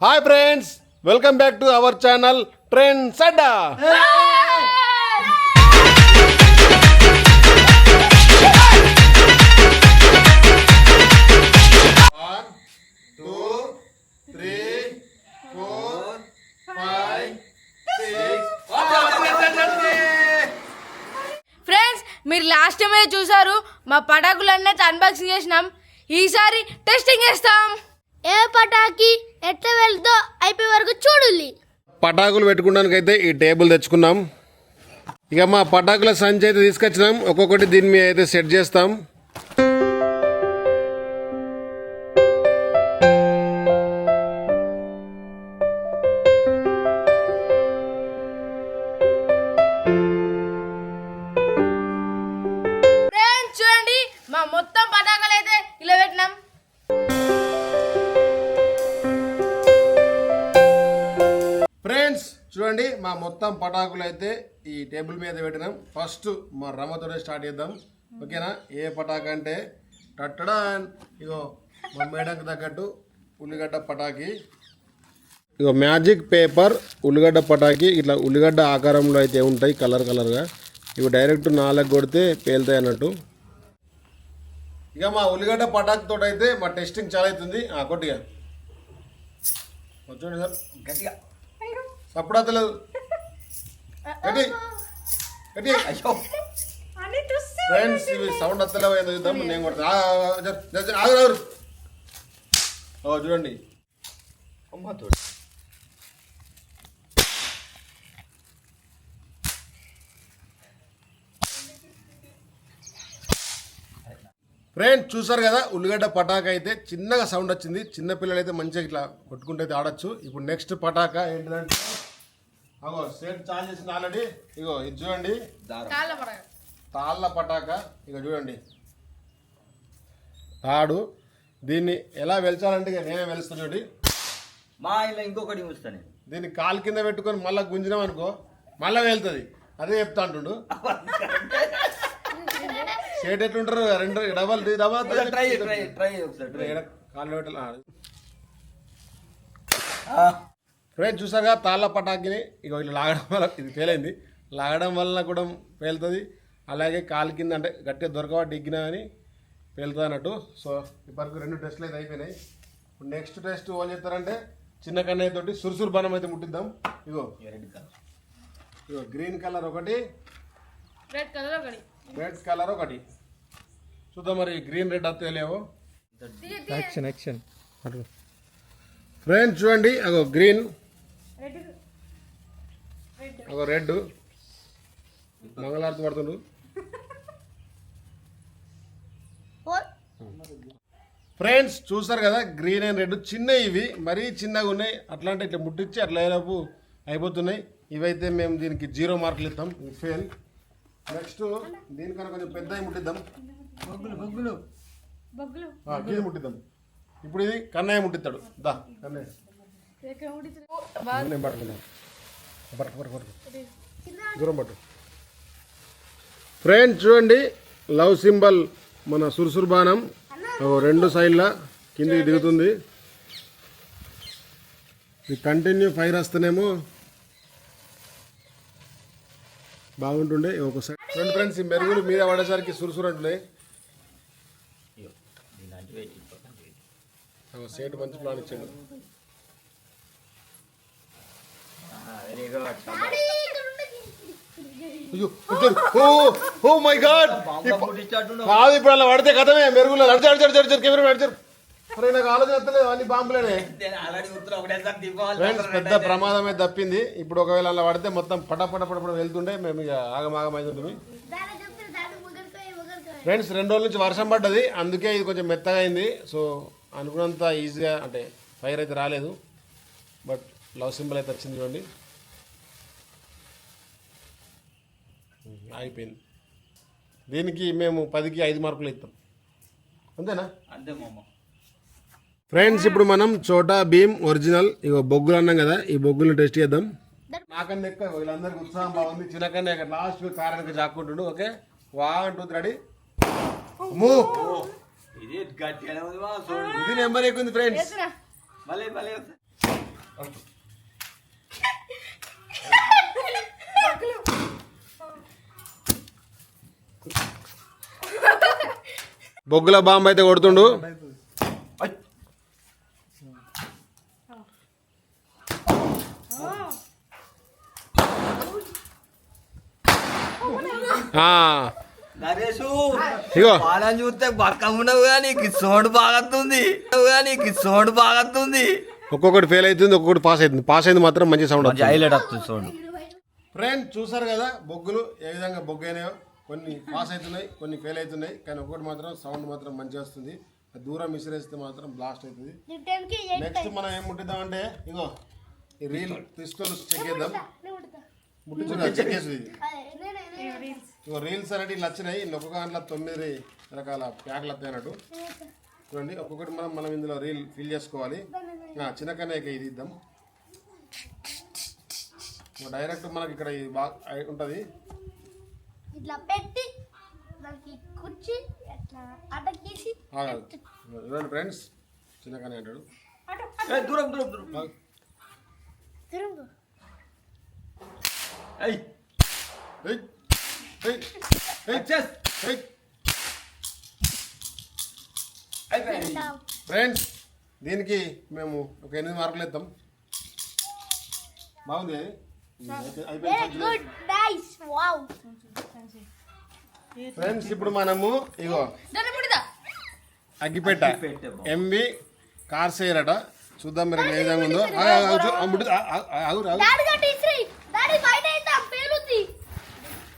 Hi friends welcome back to our channel trend సడ్డా one two three four five six friends మీరు last time అయితే చూసారు మా పటాకులన్నీ unboxing చేసినాం. ఈసారి టెస్టింగ్ చేస్తాం. ఏ పటాకి? ఎట్లా వెళ్తో అయిపోయే వరకు చూడుల్లి పటాకులు పెట్టుకోవడానికి అయితే ఈ టేబుల్ తెచ్చుకున్నాం. ఇక మా పటాకుల సంచి అయితే తీసుకొచ్చినాం. ఒక్కొక్కటి దీని మీద అయితే సెట్ చేస్తాం. మా మొత్తం చూడండి మా మొత్తం పటాకులు అయితే ఈ టేబుల్ మీద పెట్టినాం. ఫస్ట్ మా రమ్మతోనే స్టార్ట్ చేద్దాం. ఓకేనా? ఏ పటాకు అంటే టట్టడా ఇగో మా మేడంకి తగ్గట్టు ఉల్లిగడ్డ పటాకి. ఇగో మ్యాజిక్ పేపర్ ఉల్లిగడ్డ పటాకి. ఇట్లా ఉల్లిగడ్డ ఆకారంలో అయితే ఉంటాయి కలర్ కలర్గా. ఇవి డైరెక్ట్ నాలుగు కొడితే పేలుతాయి అన్నట్టు. ఇక మా ఉల్లిగడ్డ పటాకుతో అయితే మా టెస్టింగ్ చాలా అవుతుంది. ఆ, కొట్టిగా. చూడండి సార్. గట్టిగా. సప్పుడు అతలేదు గట్టి గట్టి అయ్యో. ఫ్రెండ్స్ ఇవి సౌండ్ అత్తలేవు ఏందో చూద్దాం నేను కొడతా ఆ, ఆ, జర, జర, జర, ఆగురు ఆగురు ఓ చూడండి. అమ్మ తోడు ఫ్రెండ్ చూసారు కదా ఉల్లిగడ్డ పటాక అయితే చిన్నగా సౌండ్ వచ్చింది. చిన్న పిల్లలు అయితే మంచిగా ఇట్లా కొట్టుకుంటే అయితే ఆడొచ్చు. ఇప్పుడు నెక్స్ట్ పటాక ఏంటిదంటే అగో సేట్ చార్జ్ చేసింది ఆల్రెడీ ఇగో ఇది చూడండి. తాళ్ళ పటాక ఇక చూడండి. తాడు దీన్ని ఎలా వెళ్చాలంటే ఇక నేనే వెలుస్తాను చూడండి మా ఇంట్లో ఇంకొకటి నేను. దీన్ని కాలు కింద పెట్టుకొని మళ్ళీ గుంజినాం అనుకో మళ్ళీ వెళ్తుంది. అదే చెప్తా అంటుండు. షేట్ ఎట్లుంటారు? రెండు double double try try try ఒకసారి ట్రై కాళ్ళు పెట్టాలి ఫ్రెండ్ చూసాగా తాళ్ళ పటాకిని. ఇక ఇట్లా లాగడం వల్ల ఇది ఫెయిల్ అయింది. లాగడం వల్ల కూడా పేలుతుంది. అలాగే కాలు కింద అంటే గట్టిగా దొరకవా డిగ్గినా అని పేలుతుంది అన్నట్టు. సో ఇప్పటివరకు రెండు టెస్ట్లు అయితే అయిపోయినాయి. ఇప్పుడు నెక్స్ట్ టెస్ట్ ఏం చేస్తారంటే చిన్న కన్నయ్య తోటి సురుసురు బాణం అయితే ముట్టిద్దాం. ఇగో. రెడ్ కలర్ ఇగో గ్రీన్ కలర్ ఒకటి రెడ్ కలర్ ఒకటి. రెడ్ కలర్ ఒకటి. చూద్దాం మరి గ్రీన్ రెడ్ అత్తే లేవో. యాక్షన్ యాక్షన్ ఫ్రెండ్స్ చూడండి. అగో గ్రీన్ రెడ్ అగో రెడ్ మంగళారతి పడుతుండు. ఫ్రెండ్స్ చూసారు కదా గ్రీన్ అండ్ రెడ్ చిన్న ఇవి. మరీ చిన్నగా ఉన్నాయి. అట్లా అంటే ఇట్లా ముట్టించి అట్లా అయినపు అయిపోతున్నాయి. ఇవైతే మేము దీనికి జీరో మార్కులు ఇస్తాం. ఫెయిల్ నెక్స్ట్ దీనికన్నా కొంచెం పెద్దవి ముట్టిద్దాం. బొగ్గులు బొగ్గులు. బొగ్గులు. ఆ, గీది ముట్టిద్దాం. ఇప్పుడు ఇది కన్నయ్య ముట్టిస్తాడు. దా కన్నయ్య. నేను పట్టుకున్నాను పట్టు పట్టు పట్టు దూరం పట్టు. ఫ్రెండ్ చూడండి లవ్ సింబల్ మన సురుసురు బాణం. ఓ రెండు సైడ్ల కిందికి దిగుతుంది. ఇది కంటిన్యూ ఫైర్ వస్తేనేమో బాగుంటుండే. ఒకసారి చూడండి ఫ్రెండ్స్ ఈ మెరుగులు మీద పడేసరికి సురుసురు అంటున్నాయి. సేటు మంచి ప్లాన్ ఇచ్చాడు. వెరీ గుడ్ అయ్యో, వచ్చాడు. ఓ ఓ మై గాడ్ కాదు ఇప్పుడు అలా పడితే కథమే మెరుగులో నడిచాడు నడిచాడు నడిచాడు కెమెరా నడిచాడు అరే నాకు ఆలోచన వస్తలేదు అన్ని బాంబులేనే ఫ్రెండ్స్ పెద్ద ప్రమాదమే తప్పింది ఇప్పుడు ఒకవేళ అలా పడితే మొత్తం పట పట పట పట వెళ్తుండే మేము ఇక ముగ్గురిపోయి ఫ్రెండ్స్ రెండు రోజుల నుంచి వర్షం పడ్డది అందుకే ఇది కొంచెం మెత్తగా అయింది. సో అనుకున్నంత ఈజీగా అంటే ఫైర్ అయితే రాలేదు. లవ్ సింబల్ అయితే వచ్చింది చూడండి. అయిపోయింది దీనికి మేము పదికి ఐదు మార్కులు ఇస్తాం. అంతేనా? అంతే మామ. ఫ్రెండ్స్ ఇప్పుడు మనం చోటా భీమ్ ఒరిజినల్ ఇగో బొగ్గులు అన్నాం కదా ఈ బొగ్గులు టెస్ట్ చేద్దాం. నాకన్నా ఎక్కువ వీళ్ళందరికీ ఉత్సాహం బాగుంది చిన్నకన్నా ఇక్కడ లాస్ట్ కారానికి జాక్కుంటుండు ఓకే? వన్ టూ రెడీ ఇది ఉంది నెంబర్ ఎక్కువ ఫ్రెండ్స్ మళ్ళీ మళ్ళీ ఒకసారి. బొగ్గుల బాంబు అయితే కొడుతుండు. ఇగో. చూస్తే బక్క ఉండవు కానీ సోడు బాగుతుంది కానీ సోడు బాగుతుంది ఒక్కొక్కటి ఫెయిల్ అవుతుంది ఒక్కొక్కటి పాస్ అవుతుంది. పాస్ అయింది మాత్రం మంచి సౌండ్ మంచి హైలైట్ వస్తుంది సోడు ఫ్రెండ్ చూసారు కదా బొగ్గులు ఏ విధంగా బొగ్గు అయినాయో కొన్ని పాస్ అవుతున్నాయి కొన్ని ఫెయిల్ అవుతున్నాయి కానీ ఒకటి మాత్రం సౌండ్ మాత్రం మంచిగా వస్తుంది. దూరం విసిరేస్తే మాత్రం బ్లాస్ట్ అవుతుంది. నెక్స్ట్ మనం ఏం ముట్టిద్దామంటే ఇగో ఈ రీల్ తీసుకొని చెక్ చేద్దాం. ముట్టించుకుని చెక్ చేస్తుంది ఇది. ఇగో రీల్స్ అనేవి ఇట్లా వచ్చినాయి. ఇన్ని ఒక్కొక్క దాంట్లో తొమ్మిది రకాల ప్యాక్లు వస్తాయి అన్నట్టు. చూడండి ఒక్కొక్కటి మనం మనం ఇందులో రీల్ ఫిల్ చేసుకోవాలి. చిన్న కన్నయ్యకి ఇది ఇద్దాం. డైరెక్ట్ మనకి ఇక్కడ ఇది బాగా ఉంటుంది. ఇట్లా పెట్టి కుర్చీ చూడండి ఫ్రెండ్స్ చిన్న కన్నయ్య అంటాడు. దూరం దూరం దూరం. ఆగు. తిరుగు ఏయ్, ఏయ్, ఏయ్, ఏయ్, ఫ్రెండ్స్ దీనికి మేము ఒక ఎనిమిది మార్కులు ఇద్దాం బాగుంది ఫ్రెండ్స్ ఇప్పుడు మనము ఇగో అగ్గిపెట్ట. ఎంవి కార్ సేయరట చూద్దాం మరి ఏ విధంగా ఉందో.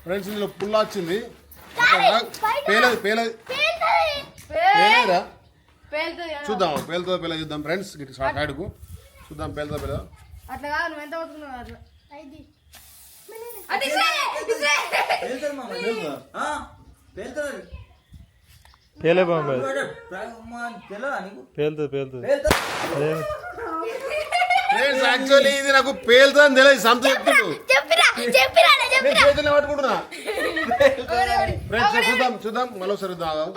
ఫ్రెండ్స్ ఇందులో పుల్ల వచ్చింది. పేలదు పేలదు. చూద్దాం పేలుతో పేల చూద్దాం ఫ్రెండ్స్. ఇటు సైడ్కు చూద్దాం పేలుతో పేల. అట్లా కాదు నువ్వు ఎంత పట్టుకున్నావు అట్లా. పేలుతుంది పేలుతుంది. పేలే బాంబే? పేలుతుంది పేలుతుంది పేలుతుంది. ఫ్రెండ్స్ యాక్చువల్లీ ఇది నాకు పేలుతో అని తెలియదు సంత పట్టుకుంటున్నా. ఫ్రెండ్స్ చూద్దాం చూద్దాం. మరోసారి చూద్దాం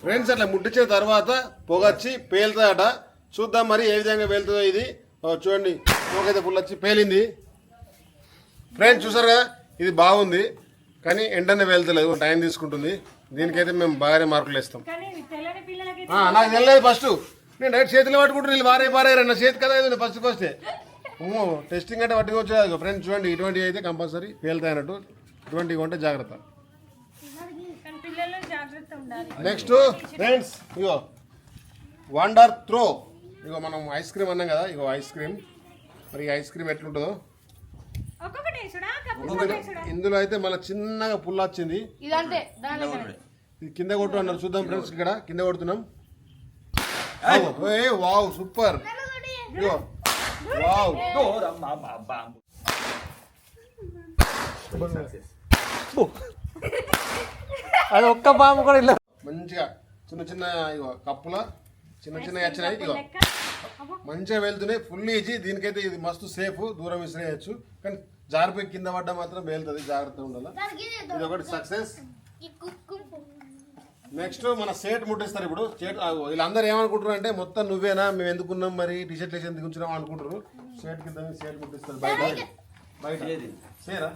ఫ్రెండ్స్ అట్లా ముట్టించిన తర్వాత పొగొచ్చి పేలుతుందట. చూద్దాం మరి ఏ విధంగా పేలుతుందో ఇది. చూడండి. పొగైతే ఫుల్ వచ్చి పేలింది. ఫ్రెండ్స్ చూసారు కదా? ఇది బాగుంది. కానీ ఎండనే వెళ్తలేదు టైం తీసుకుంటుంది. దీనికైతే మేము బాగానే మార్కులు ఇస్తాం ఆ, నాకు తెలియదు ఫస్ట్. నేను డైరెక్ట్ చేతిలో పట్టుకుంటూ వీళ్ళు వారే వారే నా చేతి కదా ఫస్ట్కి వస్తే టెస్టింగ్ అంటే పట్టుకోవచ్చు ఫ్రెండ్స్ చూడండి ఇటువంటివి అయితే కంపల్సరీ పేలుతాయి అన్నట్టు. ఇటువంటివి ఉంటే జాగ్రత్త. నెక్స్ట్ ఫ్రెండ్స్ ఇగో వండర్ త్రో ఇగో మనం ఐస్ క్రీమ్ అన్నాం కదా ఇగో ఐస్ క్రీమ్ మరి ఐస్ క్రీమ్ ఎట్లుంటుందో? ఇందులో ఇందులో అయితే మన చిన్నగా పుల్ల వచ్చింది. ఇది కింద కొట్టు అన్నారు. చూద్దాం ఫ్రెండ్స్ ఇక్కడ కింద కొడుతున్నాం. Wow super. ఇగో వావ్ బాంబు. అది ఒక్క బాంబు కూడా ఇలా మంచిగా చిన్న చిన్న ఇగో కప్పుల చిన్న చిన్న వచ్చినాయి ఇగో మంచిగా వెళ్తున్నాయి ఫుల్ ఈజీ దీనికైతే ఇది మస్తు సేఫ్ దూరం విసిరేయచ్చు కానీ జారిపోయి కింద పడ్డా మాత్రం వెళ్తుంది జాగ్రత్తగా ఉండాలి? ఇది ఒకటి సక్సెస్ నెక్స్ట్ మన సేట్ ముట్టిస్తారు ఇప్పుడు. సేట్ వీళ్ళందరూ ఏమనుకుంటారు అంటే మొత్తం నువ్వేనా మేము ఎందుకున్నాం మరి టీ షర్ట్ వేసి ఎందుకు ఉంచినాం అనుకుంటారు సేట్ కింద సేట్ ముట్టిస్తారు బయట. బయట. సేరా?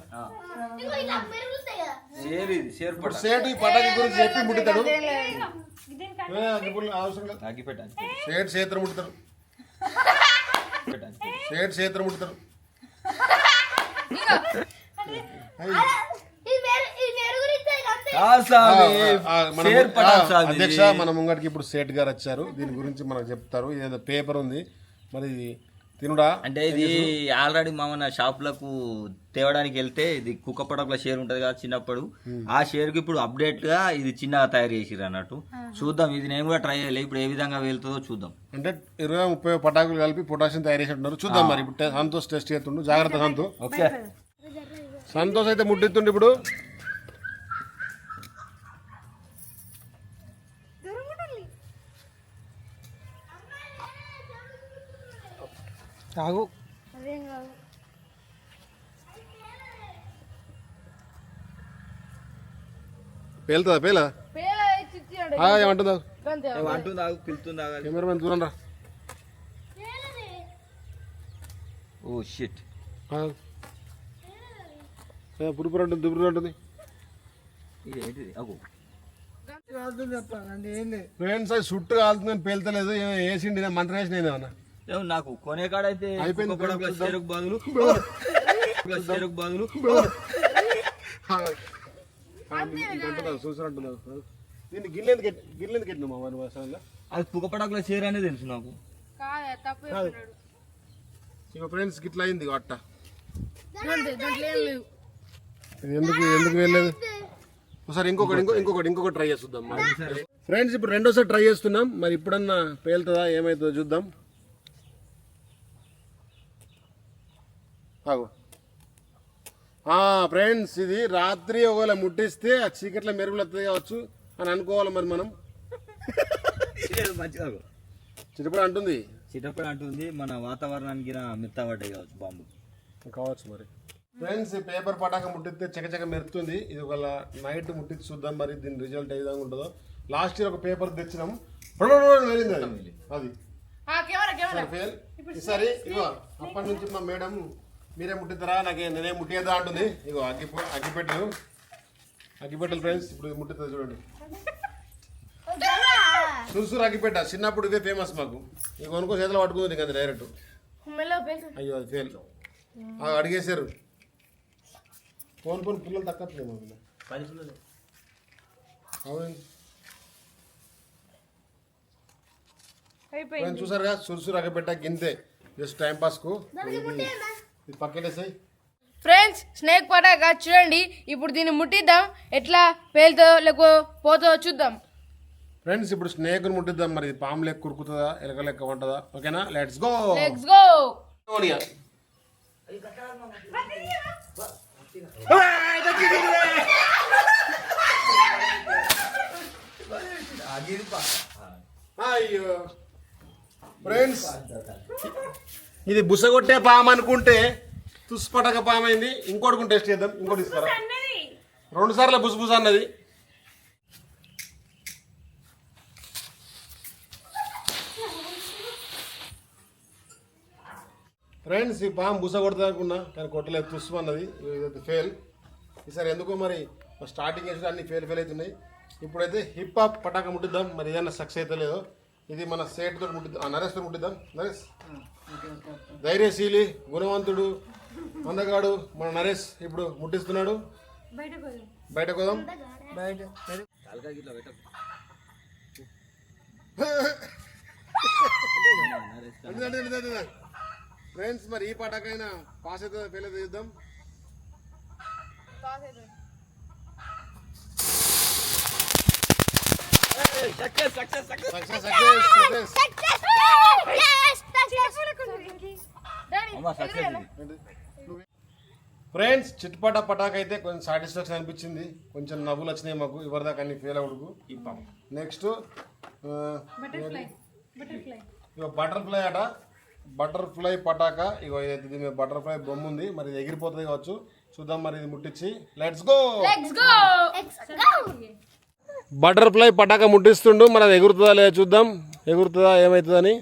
ఇప్పుడు. సేట్ ఈ పటాకి గురించి చెప్పి ముట్టితాడు. అవసరం సేట్ చేతులు సేట్ చేతులు ముడతారు అధ్యక్ష మన ముంగటికి ఇప్పుడు సేట్ గారు వచ్చారు. దీని గురించి మనకు చెప్తారు. ఏదో పేపర్ ఉంది. మరి ఇది తినుడా? అంటే ఇది ఆల్రెడీ మా మన షాపులకు తేవడానికి వెళ్తే ఇది కుక్క పడకల షేర్ ఉంటుంది కదా చిన్నప్పుడు. ఆ షేర్కి ఇప్పుడు అప్డేట్గా ఇది చిన్నగా తయారు చేసిర్రు అన్నట్టు. చూద్దాం. ఇది నేను కూడా ట్రై చేయాలి. ఇప్పుడు ఏ విధంగా వెళ్తుందో చూద్దాం. అంటే ఇరవై ముప్పై పటాకులు కలిపి పొటాషియం తయారు చేసి ఉంటున్నారు చూద్దాం మరి. ఇప్పుడు సంతోష్ టెస్ట్ చేస్తుండు. జాగ్రత్త సంతో. ఓకే. సంతోష్ అయితే ముట్టిస్తుండు ఇప్పుడు. ఆగు అదేం కాదు. పేలుతుందా పేలా? ఏమంటుందా? అంతే. అంటుందా పిలుతుందా కెమెరామెన్ దూరం రా. Oh shit. పురుపురు అంటుంది అంటుంది. ఫ్రెండ్స్ అది కాలుతుందని పేలుతలేదు ఏ- వేసిండి నేను మంత్రం వేసిన ఏమన్నా ఏమో నాకు కొనే కాడైతే. చెరుకు బదులు చెరుకు బదులు చూసినట్టున్నావు. ఎట్టినా వారి అసలు అది పడకల చీర అనేది తెలుసు నాకు. ఇక ఫ్రెండ్స్ గిట్లా అయింది అట్ట. ఎందుకు ఎందుకు వెళ్ళలేదు ఒకసారి ఇంకొకటి ఇంకో ఇంకొకటి ఇంకొకటి ట్రై ఫ్రెండ్స్ ఇప్పుడు రెండోసారి ట్రై చేస్తున్నాం. మరి ఇప్పుడన్నా పేలుతుందా ఏమవుతుందో చూద్దాం. ఆగు. ఫ్రెండ్స్ ఇది రాత్రి ఒకవేళ ముట్టిస్తే ఆ చీకట్ల మెరుగులు వస్తుంది కావచ్చు అని అనుకోవాలి మరి మనం. మంచిగా చిటపడి అంటుంది. చిటపడి అంటుంది మన వాతావరణానికి మెత్త పడ్డాయి కావచ్చు బాంబు. కావచ్చు మరి. ఫ్రెండ్స్ ఈ పేపర్ పటాక ముట్టిస్తే చకచక మెరుతుంది. ఇది ఒక నైట్ ముట్టించి చూద్దాం మరి దీని రిజల్ట్ ఏ విధంగా ఉంటుందో. లాస్ట్ ఇయర్ ఒక పేపర్ తెచ్చినాం. వెళ్ళింది అది. అది. సరే ఇగో అప్పటి నుంచి మా మేడం మీరే ముట్టిద్దరా నాకే నేనే ముట్టిద్దా అంటుంది. ఇగో అగ్గి అగ్గిపెట్టెలు అగ్గిపెట్టెలు ఫ్రెండ్స్ ఇప్పుడు ఇది ముట్టిస్తుంది చూడండి. సురుసురు అగ్గిపెట్ట చిన్నప్పుడు ఇదే ఫేమస్ మాకు. ఇక కొనుక్కో చేతిలో పట్టుకుంది నీకు అది డైరెక్ట్. అయ్యో అది ఫెయిల్ అడిగేశారు. ఫోన్ ఫోన్ పిల్లలు తక్కట్లేదు మా పిల్ల అవునండి చూసారుగా? సురుసురు అగ్గపెట్ట గింతే. జస్ట్ టైం పాస్కు ఇది ఇది పక్కనేసాయి ఫ్రెండ్స్ స్నేక్ పటాక చూడండి. ఇప్పుడు దీన్ని ముట్టిద్దాం. ఎట్లా పేలుతో లేకో పోతో చూద్దాం. ఫ్రెండ్స్ ఇప్పుడు స్నేక్ ముట్టిద్దాం. మరి పాము లెక్క కురుకుతుందా ఎలక లెక్క ఉంటుందా? ఓకేనా? లెట్స్ గో లెట్స్ గో అయ్యో. ఫ్రెండ్స్ ఇది బుసగొట్టే పాము అనుకుంటే తుస్పటక పాము అయింది. ఇంకోటి టెస్ట్ చేద్దాం. ఇంకోటి ఇస్తారా రెండు సార్లు బుస్ బుస్ అన్నది. ఫ్రెండ్స్ ఈ పాము బుస కొడతా అనుకున్నా కానీ కొట్టలేదు. తుస్సు అన్నది. ఇది ఫెయిల్ ఈసారి ఎందుకో మరి స్టార్టింగ్ వేసి అన్ని ఫెయిల్ ఫెయిల్ అవుతున్నాయి. ఇప్పుడైతే హిప్ హాప్ పటాక ముట్టిద్దాం. మరి ఏదైనా సక్సెస్ అయితే లేదో. ఇది మన సేట్ ముట్టిద్దాం ఆ నరేష్ తోటి ముట్టిద్దాం నరేష్? ధైర్యశీలి గుణవంతుడు అందగాడు మన నరేష్ ఇప్పుడు ముట్టిస్తున్నాడు. బయట కోదాం ఫ్రెండ్స్ మరి ఈ పటాకైనా పాస్ అయితే ఫెయిల్ చూద్దాం సక్సెస్ సక్సెస్ అమ్మ సక్సెస్ ఫ్రెండ్స్ చిట్పట పటాక్ అయితే కొంచెం సాటిస్ఫాక్షన్ అనిపించింది. కొంచెం నవ్వులు వచ్చినాయి మాకు. ఎవరిదాకా అన్ని ఫెయిల్ అవుడుకు నెక్స్ట్ ఇక బటర్ఫ్లై అట బటర్ఫ్లై పటాక. ఇగో ఇది దీని బటర్ఫ్లై బొమ్మ ఉంది. మరి ఇది ఎగిరిపోతుంది కావచ్చు. చూద్దాం మరి ఇది ముట్టించి let's go let's go butterfly పటాక ముట్టిస్తుండు. మరి అది ఎగురుతుందా లేదా చూద్దాం. ఎగురుతుందా ఏమవుతుందని.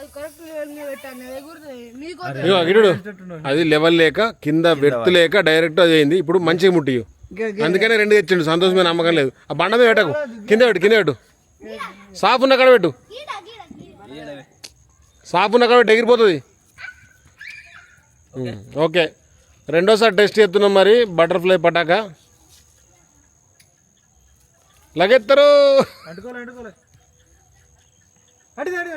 అది కరెక్ట్ లెవెల్ మీద పెట్టాను ఎగురుతుంది. మీకు ఇగో గిడుడు అది లెవెల్ లేక కింద వెర్త్ లేక డైరెక్ట్ అది అయింది. ఇప్పుడు మంచిగా ముట్టి అందుకనే రెండు తెచ్చిండు. సంతోషమైన నమ్మకం లేదు. ఆ బండ మీద పెట్టకు. కింద పెట్టు కింద పెట్టు. సాఫ్ ఉన్న కాడ పెట్టు. సాఫ్ ఉన్న కాడ పెట్టు ఎగిరిపోతుంది. ఓకే. రెండోసారి టెస్ట్ చేస్తున్నాం మరి బటర్ఫ్లై పటాక. లగెత్తరు. అంటుకోలే అడిది అడి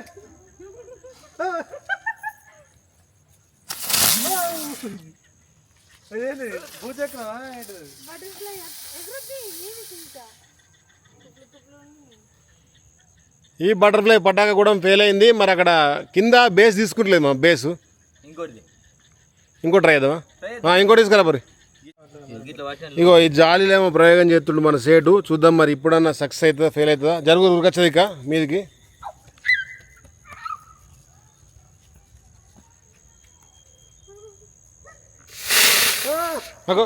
అదేంటి భూచక్రమా ఏంటిది? ఈ బటర్ఫ్లై పటాక కూడా ఫెయిల్ అయింది. మరి అక్కడ కింద బేస్ తీసుకుంటలేదు మా బేసు ఇంకోటిది. ఇంకో ట్రై చేద్దామా? ఆ, ఇంకోటి తీసుకురా మరి. ఇగో ఈ జాలీలేమో ప్రయోగం చేస్తుండు మన సేటు. చూద్దాం మరి ఇప్పుడన్నా సక్సెస్ అవుతుందా ఫెయిల్ అవుతుందా? జరుగు ఉరకొచ్చది ఇక మీదికి. అగో.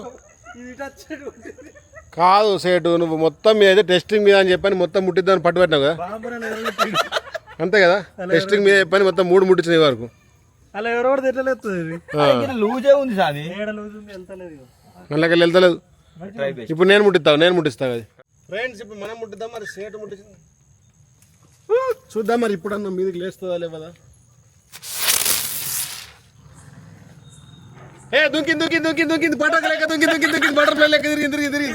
కాదు సేటు నువ్వు మొత్తం మీద అయితే టెస్టింగ్ మీద అని చెప్పని మొత్తం ముట్టిద్దామని పట్టుబట్టినావు కదా? అంతే కదా? టెస్టింగ్ మీద చెప్పని మొత్తం మూడు ముట్టించిన వరకు. అలా ఎవరో. లూజే ఉంది సామి అందులోకి వెళ్తలేదు. ఇప్పుడు నేను ముట్టిస్తాను నేను ముట్టిస్తాను అది. ఫ్రెండ్స్ ఇప్పుడు మనం ముట్టిద్దాం మరి సేటు ముట్టించింది. చూద్దాం మరి ఇప్పుడన్నా మీదకి లేస్తుందా లేవదా? ఏ దుంకి దుంకి దుంకి దుంకి పటాక లెక్క దుంకి దుంకి దుంకి బటర్ఫ్లై లెక్క తిరిగి తిరిగి తిరిగి.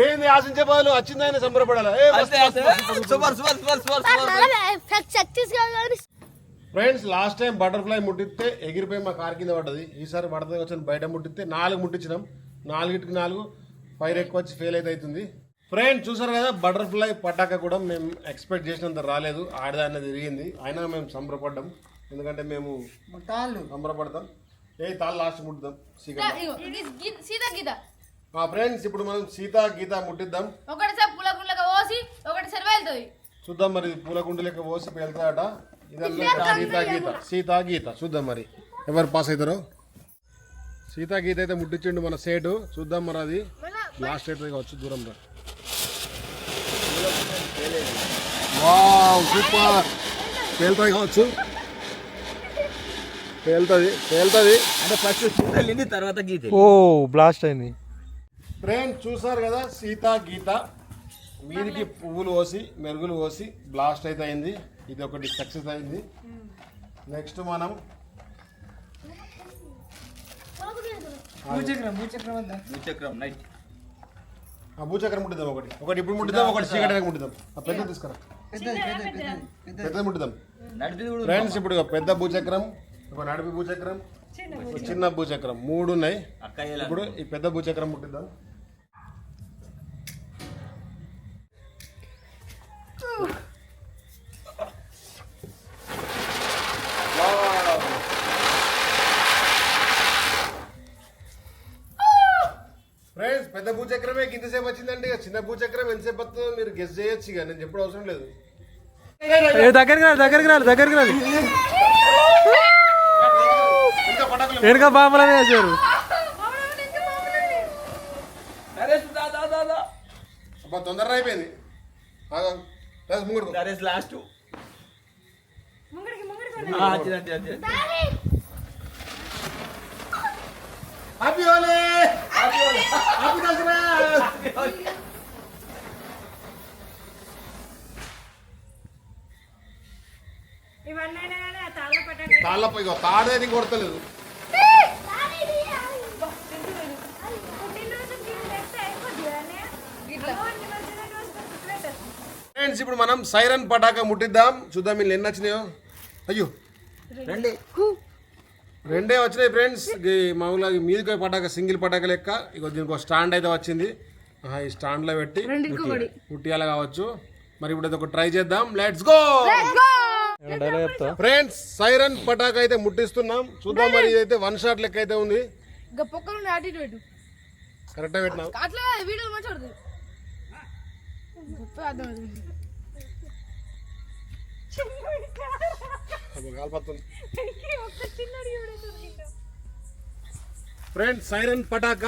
లేని ఆశించే బదులు వచ్చిందని సంబరపడాలి? ఏ అంతే అంతే. Super super super super super success కావాలి ఫ్రెండ్స్ లాస్ట్ టైం బటర్ఫ్లై ముట్టిస్తే ఎగిరిపోయి మా కార్ కింద పడ్డది. ఈసారి పడుతుంది వచ్చి బయట ముట్టిస్తే నాలుగు ముట్టించినాం. నాలుగిటికి నాలుగు ఫైర్ ఎక్కువ వచ్చి ఫెయిల్ అయితే అవుతుంది. ఫ్రెండ్స్ చూసారు కదా బటర్ఫ్లై పటాక కూడా మేము ఎక్స్పెక్ట్ చేసినంత రాలేదు. ఆడదాన్ని తిరిగింది. అయినా మేము సంబరపడ్డాం. ఎందుకంటే మేము సంబరపడతాం. ఏ తాళ్ళు లాస్ట్ ముట్టుదాం సీత గీత. మా ఫ్రెండ్స్ ఇప్పుడు మనం సీత గీత ముట్టిద్దాం. ఒకటిసారి పుల్ల గుండ్లగా పోసి ఒకటిసారి వెళ్తుంది. చూద్దాం మరి పూల లెక్క పోసి వెళ్తాడట ఇదన్నా సీతా గీత సీతా. గీత. చూద్దాం మరి. ఎవరు పాస్ అవుతారో? సీతా గీత అయితే ముట్టించిండు మన సేటు. చూద్దాం మరి అది. లాస్ట్ అయితే కావచ్చు దూరం రా. వావ్ సూపర్ పేలుతుంది కావచ్చు. పేలుతుంది పేలుతుంది అంటే ఫస్ట్ వెళ్ళింది తర్వాత గీత ఓ బ్లాస్ట్ అయింది. ఫ్రెండ్ చూసారు కదా సీత గీత? మీదికి పువ్వులు పోసి మెరుగులు పోసి బ్లాస్ట్ అయితే అయింది. ఇది ఒకటి సక్సెస్ అయింది. నెక్స్ట్ మనం భూచక్రం నైట్ ఆ భూచక్రం ముట్టిద్దాం ఒకటి. ఒకటి ఇప్పుడు ముట్టిద్దాం ఒకటి చీకటి ముట్టిద్దాం ఆ పెద్ద తీసుకురా. పెద్ద ముట్టిద్దాం ఫ్రెండ్స్ ఇప్పుడు పెద్ద భూచక్రం. ఒక నడిపి భూచక్రం చిన్న భూచక్రం. మూడు ఉన్నాయి. ఇప్పుడు ఈ పెద్ద భూచక్రం ఫ్రెండ్స్ పెద్ద భూచక్రమే ఇంతసేపు వచ్చిందండి. ఇక చిన్న భూచక్రం ఎంతసేపు వస్తుందో మీరు గెస్ చేయొచ్చు ఇక. నేను చెప్పడం అవసరం లేదు. ఏ దగ్గరికి రాలి దగ్గరికి రాలి దగ్గరికి పటాకులు వెనుక బాంబులనే వేసారు అబ్బా తొందరగా అయిపోయింది. ముంగడు పో. హ్యాపీ హ్యాపీ తాడేది కొడతలేదు. ఫ్రెండ్స్ ఇప్పుడు మనం సైరన్ పటాకా ముట్టిద్దాం. చూద్దాం వీళ్ళు ఎన్ని వచ్చినాయో. అయ్యో. రండి. రెండే వచ్చినాయి ఫ్రెండ్స్. ఈ మామూలుగా మీదకి పటాక సింగిల్ పటాక లెక్క. ఇక దీనికి ఒక స్టాండ్ అయితే వచ్చింది. ఈ స్టాండ్లో పెట్టి ముట్టియాల కావచ్చు. మరి ఇప్పుడు ఇది ఒక ట్రై చేద్దాం. లెట్స్ గో ఫ్రెండ్స్ సైరన్ పటాక అయితే ముట్టిస్తున్నాం. చూద్దాం మరి ఇదైతే వన్ షాట్ లెక్క అయితే ఉంది. కరెక్ట్ పెట్టినాం అట్లా వీడియో మంచిగా పడుతుంది చెప్పే అర్థమవుతుంది అబ్బో, కాలిపోతుంది ఫ్రెండ్స్ సైరన్ పటాక?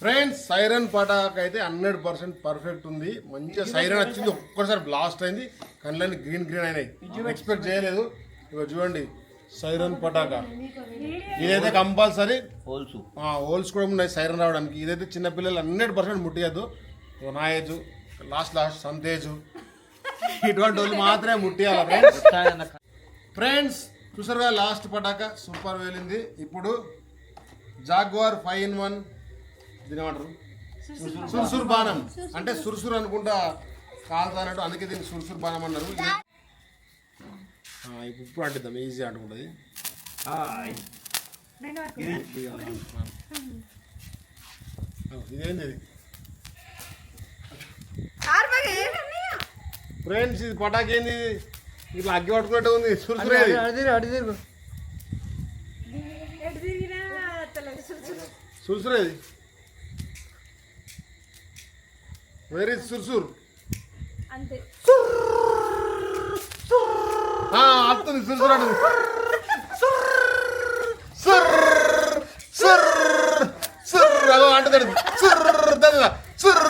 ఫ్రెండ్స్ సైరన్ పటాక అయితే హండ్రెడ్ పర్సెంట్ పర్ఫెక్ట్ ఉంది. మంచిగా సైరన్ వచ్చింది. ఒక్కసారి బ్లాస్ట్ అయింది. కళ్ళని గ్రీన్ గ్రీన్ అయినాయి. ఎక్స్పెక్ట్ చేయలేదు. ఇక చూడండి. సైరన్ పటాక. ఇదైతే కంపల్సరీ. హోల్సు. హోల్స్ కూడా ఉన్నాయి సైరన్ రావడానికి. ఇదైతే చిన్నపిల్లలు హండ్రెడ్ పర్సెంట్ ముట్టియద్దు. నా ఏజ్ లాస్ట్ లాస్ట్ సంతేజ్. ఇటువంటి వాళ్ళు మాత్రమే ముట్టియాలి ఫ్రెండ్స్ ఫ్రెండ్స్ చూసారు కదా లాస్ట్ పటాక సూపర్ వేలింది. ఇప్పుడు జాగ్వార్ ఫైవ్ ఇన్ వన్ దీని ఏమంటారు? సుర్సుర్ బాణం. అంటే సుర్సుర్ అనుకుంటా కాలుతా అన్నట్టు అందుకే దీన్ని సుర్సుర్ బాణం అన్నారు. ఇప్పుడు అంటిద్దాం ఈజీ అంటుకుంటుంది ఇదేంది ఇది? ఫ్రెండ్స్ ఇది పటాకి ఏంది ఇట్లా అగ్గి పట్టుకున్నట్టు ఉంది సురుసురేది. సురుసురేది. వెరీ సుర్సుర్? అంతే. సుర్ సుర్ అదో అంటుంది సుర్ తెలుసా సుర్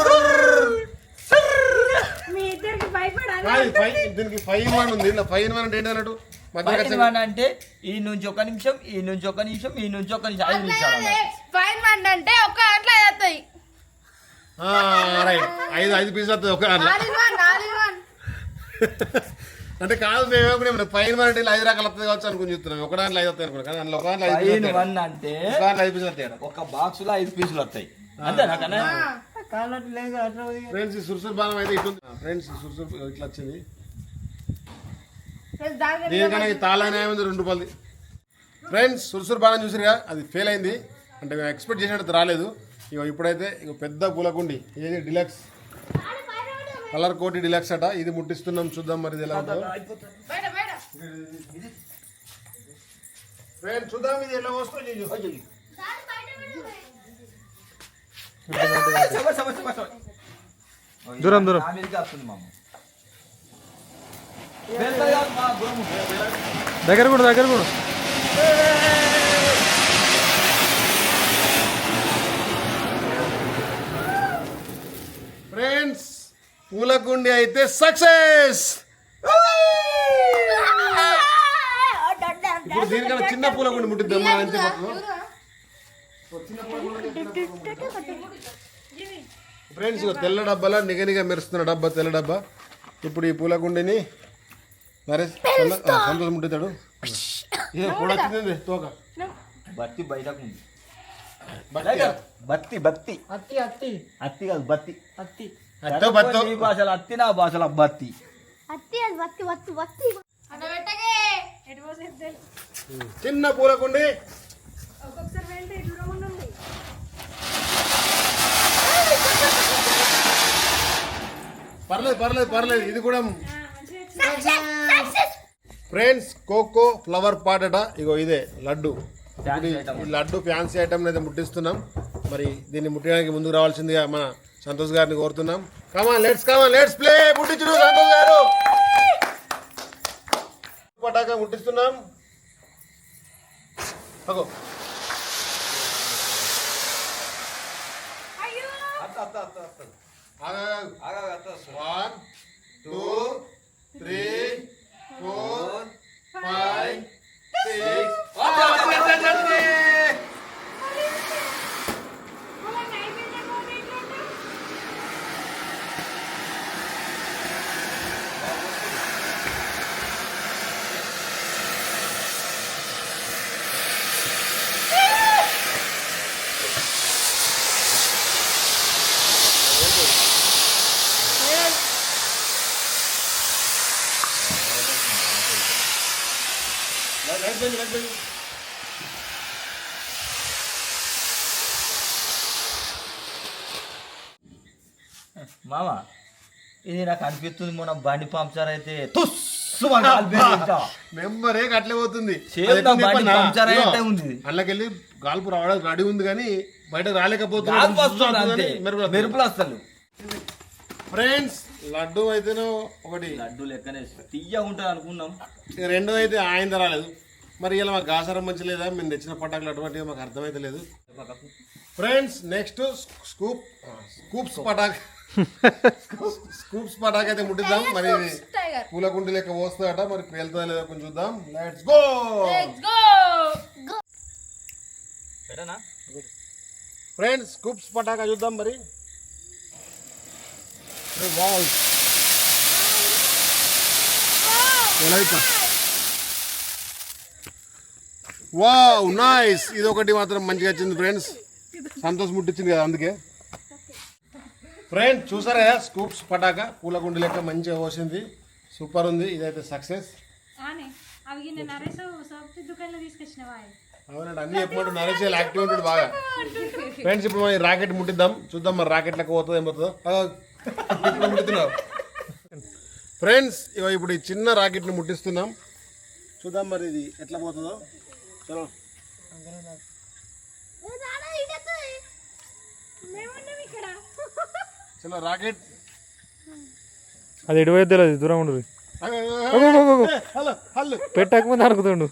మీ ఇద్దరికి భయపడాలి కాదు, ఫైవ్ దీనికి ఫైవ్ వన్ ఉంది. ఇలా ఫైవ్ వన్ అంటే ఏంటి అన్నట్టు? అంటే ఈ నుంచి ఒక నిమిషం ఈ నుంచి ఒక నిమిషం ఈ నుంచి ఒక నిమిషం. ఐదు నిమిషాలు. ఫైన్ వన్ అంటే ఒక దాంట్లో ఐదు వస్తాయి ఆ, రైట్. ఐదు ఐదు పీసులు వస్తుంది ఒక అంటే కాదు మేము పైన వన్ అంటే ఐదు రకాలు వస్తుంది కావచ్చు అనుకుని చెప్తున్నాం ఒక దాంట్లో ఐదు వస్తాయి అనుకున్నాం. కానీ అందులో ఒక దాంట్లో ఐదు. వన్ అంటే ఒక దాంట్లో ఐదు పీసులు వస్తాయి ఒక బాక్స్లో ఐదు పీసులు వస్తాయి అంతే నాకన్నా ఫ్రెండ్స్ ఈ సుర్సుర్ బాణం అయితే ఇట్లా ఫ్రెండ్స్ సుర్సుర్ ఇట్లా వచ్చింది. దీనికన్నా ఈ తాళ న్యాయం ఉంది రెండు రూపాయలది. ఫ్రెండ్స్ సుర్సుర్ బాణం చూసిరుగా అది ఫెయిల్ అయింది. అంటే మేము ఎక్స్పెక్ట్ చేసినట్టు రాలేదు. ఇగో ఇప్పుడైతే ఇక పెద్ద పూలకుండి ఏది డిలక్స్ కలర్ కోటి డిలక్స్ అట. ఇది ముట్టిస్తున్నాం చూద్దాం మరి ఇది ఎలా చూద్దాం ఇది వస్తుంది దూరం దూరం. దగ్గర కూడా దగ్గర కూడా. ఫ్రెండ్స్ పూలకుండి అయితే సక్సెస్! ఇప్పుడు దీనికన్నా చిన్న పూలకుండి ముట్టిద్దాం మనం అంతే ఫ్రెండ్స్ తెల్ల డబ్బాలో నిగనిగా మెరుస్తున్న డబ్బా తెల్ల డబ్బా. ఇప్పుడు ఈ పూలకుండిని నరేష్ సంతోష్ ముట్టిస్తాడు. ఏ కూడా వచ్చింది తోక. బత్తి బయటకు ఉంది. బత్తి. బత్తి బత్తి. అత్తి అత్తి. అత్తి కాదు బత్తి. అత్తి. అత్తో బత్తో. నీ భాషలో అత్తి నా భాషలో బత్తి అత్తి. అది వత్తి వత్తి వత్తి అన్న పెట్టగే ఎటు పోసేది చిన్న పూలకుండి ఒక్కొక్కసారి వెళ్తే ఇటు దూరం ఉంది పర్లేదు పర్లేదు పర్లేదు. ఇది కూడా ఫ్రెండ్స్ కోకో ఫ్లవర్ పాటట. ఇగో ఇదే లడ్డు. ఈ లడ్డు ఫ్యాన్సీ ఐటమ్ అయితే ముట్టిస్తున్నాం. మరి దీన్ని ముట్టడానికి ముందుకు రావాల్సిందిగా మన సంతోష్ గారిని కోరుతున్నాం. Come on let's come on let's play ముట్టించుడు Santosh గారు. పటాకా ముట్టిస్తున్నాం. అగో. One two three four five six మామ ఇది నాకు అనిపిస్తుంది మొన్న బండి పంక్చర్ అయితే. నెంబరే అట్లే పోతుంది. అందులోకెళ్ళి గాల్పు రావడానికి రెడీ ఉంది కానీ బయట రాలేకపోతుంది. మెరుపులు వస్తలు ఫ్రెండ్స్ లడ్డు అయితేనో ఒకటి. లడ్డు లెక్కనే తీయ ఉంటుంది అనుకున్నాం. రెండో అయితే ఆయన రాలేదు. మరి ఇలా మాకు గాసారం మంచి లేదా? మేము తెచ్చిన పటాకులు అటువంటివి మాకు అర్థమైతే లేదు. ఫ్రెండ్స్ నెక్స్ట్ స్కూప్ స్కూప్స్ పటాక్. స్కూప్స్ పటాక్ అయితే ముట్టిద్దాం. మరి టైగర్ పూలకుండి లెక్క పోస్తుందట. మరి పేలుతుందా లేదా కొంచెం చూద్దాం. Let's go let's go friends scoops Pataka చూద్దాం మరి. వావ్ ఎలా వావ్ నైస్ ఇది ఒకటి మాత్రం మంచిగా వచ్చింది ఫ్రెండ్స్ సంతోష్ ముట్టించింది కదా అందుకే. ఫ్రెండ్స్ చూసారా కదా? స్కూప్స్ పటాకా పూలగుండి లెక్క మంచిగా పోసింది సూపర్ ఉంది. ఇదైతే సక్సెస్ ఆనే అవి నేను నరేష్ సోప్ దుకాణంలో తీసుకొచ్చినవా అవునండి అన్ని చెప్పమంటే నరేష్ యాక్టివ్ ఉంటాడు బాగా. ఫ్రెండ్స్ ఇప్పుడు మనం రాకెట్ ముట్టిద్దాం. చూద్దాం మరి రాకెట్ లెక్క పోతుందో ఏమవుతుందో ముట్టుతున్నావు. ఫ్రెండ్స్ ఇగో ఇప్పుడు ఈ చిన్న రాకెట్ని ముట్టిస్తున్నాం. చూద్దాం మరి ఇది ఎట్లా పోతుందో. చలో. చలో రాకెట్. అది ఎటువైపు తెలియదు దూరం ఉండదు హలో హలో. పెట్టకముందు అనుకుతుండు.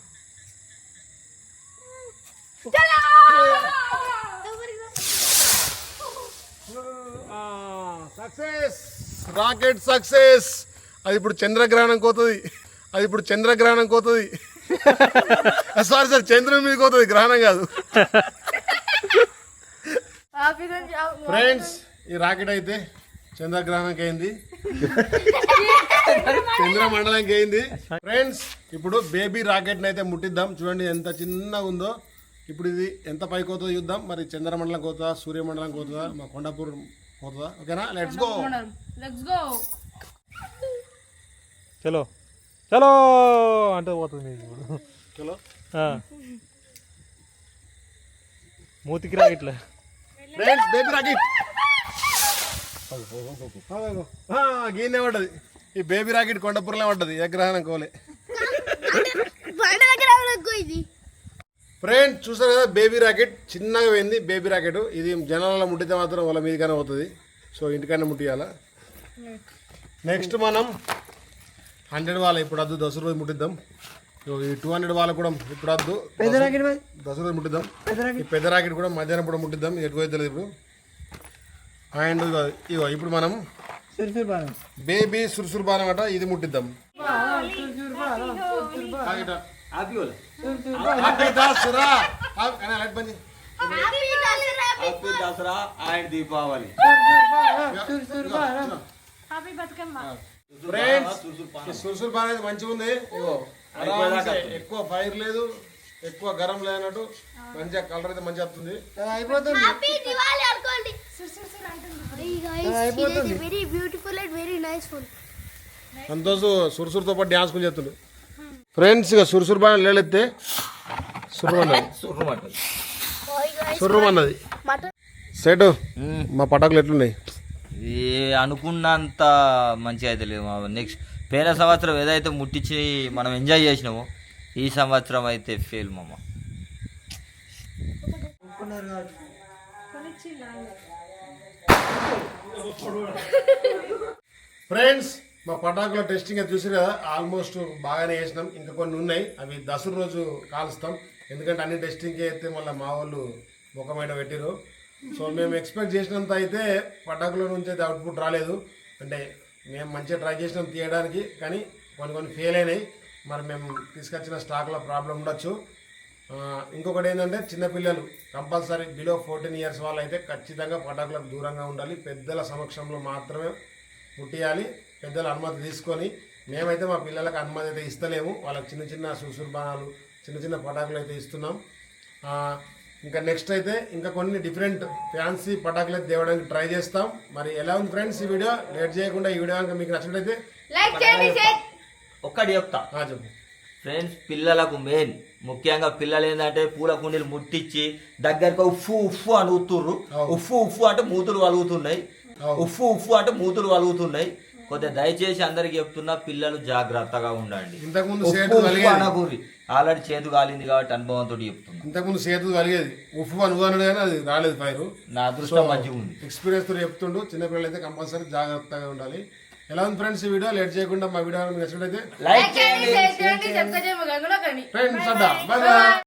సక్సెస్. Rocket success. అది ఇప్పుడు చంద్రగ్రహణం కోతుంది. అది ఇప్పుడు చంద్రగ్రహణం కోతుంది. సారీ సార్ చంద్రుని మీద కోతుంది గ్రహణం కాదు. ఫ్రెండ్స్ ఈ రాకెట్ అయితే చంద్రగ్రహణంకి అయింది చంద్రమండలంకి అయింది ఫ్రెండ్స్ ఇప్పుడు బేబీ రాకెట్ని అయితే ముట్టిద్దాం. చూడండి ఎంత చిన్నగా ఉందో. ఇప్పుడు ఇది ఎంత పైకి అవుతుందో చూద్దాం. మరి చంద్రమండలం పోతుందా సూర్యమండలం పోతుందా మా కొండాపూర్ పోతుందా? ఓకేనా లెట్స్ గో లెట్స్ గో చలో. చలో అంటే పోతుంది ఇప్పుడు. చలో. ఆ. మూతికి రా ఇట్లా. ఫ్రెండ్స్ బేబీ రాకెట్ గీనే పడ్డది. ఈ బేబీ రాకెట్ కొండపూర్లో పడ్డది ఏ గ్రహణం కోలే. ఫ్రెండ్ చూసారు కదా బేబీ రాకెట్ చిన్నగా పోయింది బేబీ రాకెట్. ఇది జనాలలో ముట్టితే మాత్రం వాళ్ళ మీదకైనా పోతుంది. సో ఇంటికైనా ముట్టియాల? నెక్స్ట్ మనం హండ్రెడ్ వాళ్ళ ఇప్పుడు వద్దు దసరా రోజు ముట్టిద్దాం. ఈ టూ హండ్రెడ్ వాళ్ళ కూడా ఇప్పుడు వద్దు దసరా రోజు ముట్టిద్దాం. ఈ పెద్ద రాకెట్ కూడా మధ్యాహ్నం కూడా ముట్టిద్దాం. ఎటు పోయి తెలియదు ఇప్పుడు. అండ్ ఇగో ఇగో ఇప్పుడు మనం బేబీ సురుసురు బాణం అట ఇది ముట్టిద్దాం. దసరా. ఆ, కానీ లైట్ బంద్ చేయి. Happy Dasara and Deepavali. Happy Bathukamma. Friends సురుసురు మంచిగా ఉంది ఎక్కువ ఫైర్ లేదు ఎక్కువ గరం లేనట్టు మంచిగా కలర్ అయితే మంచిగా వస్తుంది. అనుకోండి. Very beautiful and very nice full Santosh సురుసురుతో పాటు డ్యాన్స్ కూడా చేస్తుండు. ఫ్రెండ్స్ ఇక సురుసురు బాగా లేలెత్తే సుర్రమన్నది సుర్రమంటది సుర్రమన్నది సెట్ మా పటాకులు ఎట్లున్నాయి? ఏ అనుకున్నంత మంచిగా అయితే లేదు నెక్స్ట్ పోయిన సంవత్సరం ఏదైతే ముట్టించి మనం ఎంజాయ్ చేసినామో ఈ సంవత్సరం అయితే ఫెయిల్ మామ. ఫ్రెండ్స్ మా పటాకుల టెస్టింగ్ అది చూసి కదా ఆల్మోస్ట్ బాగానే చేసినాం. ఇంకా కొన్ని ఉన్నాయి అవి దసరా రోజు కాలుస్తాం. ఎందుకంటే అన్ని టెస్టింగ్కి అయితే మళ్ళీ మా వాళ్ళు ముఖమైన పెట్టిరు సో మేము ఎక్స్పెక్ట్ చేసినంత అయితే పటాకుల నుంచి అయితే అవుట్పుట్ రాలేదు. అంటే మేము మంచిగా ట్రై చేసినాం తీయడానికి కానీ కొన్ని కొన్ని ఫెయిల్ అయినాయి. మరి మేము తీసుకొచ్చిన స్టాక్లో ప్రాబ్లం ఉండొచ్చు. ఇంకొకటి ఏంటంటే చిన్నపిల్లలు కంపల్సరీ బిలో ఫోర్టీన్ ఇయర్స్ వాళ్ళు అయితే ఖచ్చితంగా పటాకులకు దూరంగా ఉండాలి. పెద్దల సమక్షంలో మాత్రమే ముట్టియాలి. పెద్దల అనుమతి తీసుకొని మేమైతే మా పిల్లలకు అనుమతి అయితే ఇస్తలేము. వాళ్ళకి చిన్న చిన్న సుసుర్బాణాలు చిన్న చిన్న పటాకులు అయితే ఇస్తున్నాం. ఇంకా నెక్స్ట్ అయితే ఇంకా కొన్ని డిఫరెంట్ ఫ్యాన్సీ పటాకులు అయితే తేవడానికి ట్రై చేస్తాం. మరి ఎలా ఉంది ఫ్రెండ్స్ ఈ వీడియో లేట్ చేయకుండా ఈ వీడియో కనుక మీకు నచ్చినట్లయితే లైక్ చేయండి షేర్ ఒక్కటి చెప్తా. ఆ, చెప్పు. ఫ్రెండ్స్ పిల్లలకు మెయిన్ ముఖ్యంగా పిల్లలు ఏంటంటే పూల కుండీలు ముట్టించి దగ్గరకు ఉఫ్ఫు ఉఫ్ఫు అని ఊతుర్రు. ఉఫ్ఫు ఉఫ్ఫు అంటే మూతులు వలుగుతున్నాయి ఉఫ్ఫు ఉఫ్ఫు అంటే మూతులు వలుగుతున్నాయి కొద్దిగా దయచేసి అందరికి చెప్తున్నా పిల్లలు జాగ్రత్తగా ఉండండి. ఇంతకుముందు కలిగేది. అనకూరి ఆల్రెడీ చేతు కాలింది కాబట్టి అనుభవంతో చెప్తున్నా. ఇంతకుముందు సేతు కలిగేది. ఉప్పు అనుకున్నాడు కానీ అది రాలేదు ఫైరు నా అదృష్టం మంచిగా ఉంది. ఎక్స్పీరియన్స్తో చెప్తుండు. చిన్నపిల్లలు అయితే కంపల్సరీ జాగ్రత్తగా ఉండాలి. ఎలా ఉంది ఫ్రెండ్స్ ఈ వీడియో? లేట్ చేయకుండా మా వీడియో నచ్చినట్లయితే లైక్ చేయండి షేర్ చేయండి సబ్స్క్రైబ్ చేయండి. ఫ్రెండ్స్ అడ్డా బాయ్ బాయ్